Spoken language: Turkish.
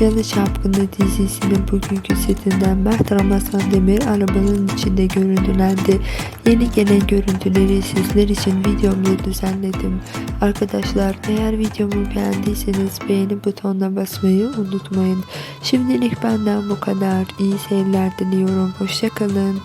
Yalı Çapkını dizisinin bugünkü setinden Mert Ramazan Demir arabanın içinde görüntülendi. Yeni gelen görüntüleri sizler için videomda düzenledim. Arkadaşlar eğer videomu beğendiyseniz beğeni butonuna basmayı unutmayın. Şimdilik benden bu kadar. İyi seyirler diliyorum. Hoşçakalın.